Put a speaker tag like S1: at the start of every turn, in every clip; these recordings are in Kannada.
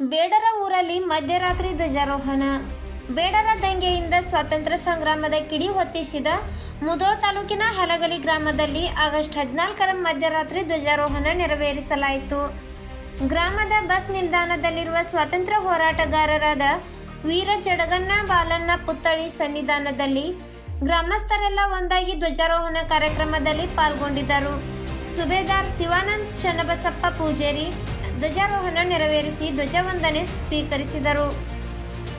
S1: ಬೇಡರ ಊರಲ್ಲಿ ಮಧ್ಯರಾತ್ರಿ ಧ್ವಜಾರೋಹಣ. ಬೇಡರ ದಂಗೆಯಿಂದ ಸ್ವಾತಂತ್ರ್ಯ ಸಂಗ್ರಾಮದ ಕಿಡಿ ಹೊತ್ತಿಸಿದ ಮುದೋಳ ತಾಲೂಕಿನ ಹಲಗಲಿ ಗ್ರಾಮದಲ್ಲಿ ಆಗಸ್ಟ್ ಹದಿನಾಲ್ಕರ ಮಧ್ಯರಾತ್ರಿ ಧ್ವಜಾರೋಹಣ ನೆರವೇರಿಸಲಾಯಿತು. ಗ್ರಾಮದ ಬಸ್ ನಿಲ್ದಾಣದಲ್ಲಿರುವ ಸ್ವಾತಂತ್ರ್ಯ ಹೋರಾಟಗಾರರಾದ ವೀರ ಜಡಗಣ್ಣ ಬಾಲಣ್ಣ ಪುತ್ಥಳಿ ಸನ್ನಿಧಾನದಲ್ಲಿ ಗ್ರಾಮಸ್ಥರೆಲ್ಲ ಒಂದಾಗಿ ಧ್ವಜಾರೋಹಣ ಕಾರ್ಯಕ್ರಮದಲ್ಲಿ ಪಾಲ್ಗೊಂಡಿದ್ದರು. ಸುಬೇದಾರ್ ಶಿವಾನಂದ್ ಚನ್ನಬಸಪ್ಪ ಪೂಜಾರಿ ಧ್ವಜಾರೋಹಣ ನೆರವೇರಿಸಿ ಧ್ವಜವಂದನೆ ಸ್ವೀಕರಿಸಿದರು.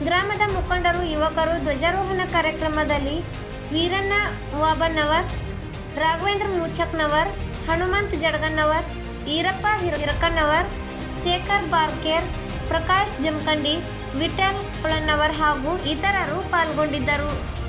S1: ಗ್ರಾಮದ ಮುಖಂಡರು, ಯುವಕರು ಧ್ವಜಾರೋಹಣ ಕಾರ್ಯಕ್ರಮದಲ್ಲಿ ವೀರಣ್ಣ ವಾಬನ್ನವರ್ ರಾಘವೇಂದ್ರ ಮೂಚಕ್ನವರ್, ಹನುಮಂತ್ ಜಡಗನ್ನವರ್, ಈರಪ್ಪ ಹಿರ- ಹಿರಕನ್ನವರ್ ಶೇಖರ್ ಬಾರ್ಕೇರ್, ಪ್ರಕಾಶ್ ಜಮಖಂಡಿ ವಿಠಲ್ ಕೊಳನ್ನವರ್ ಹಾಗೂ ಇತರರು ಪಾಲ್ಗೊಂಡಿದ್ದರು.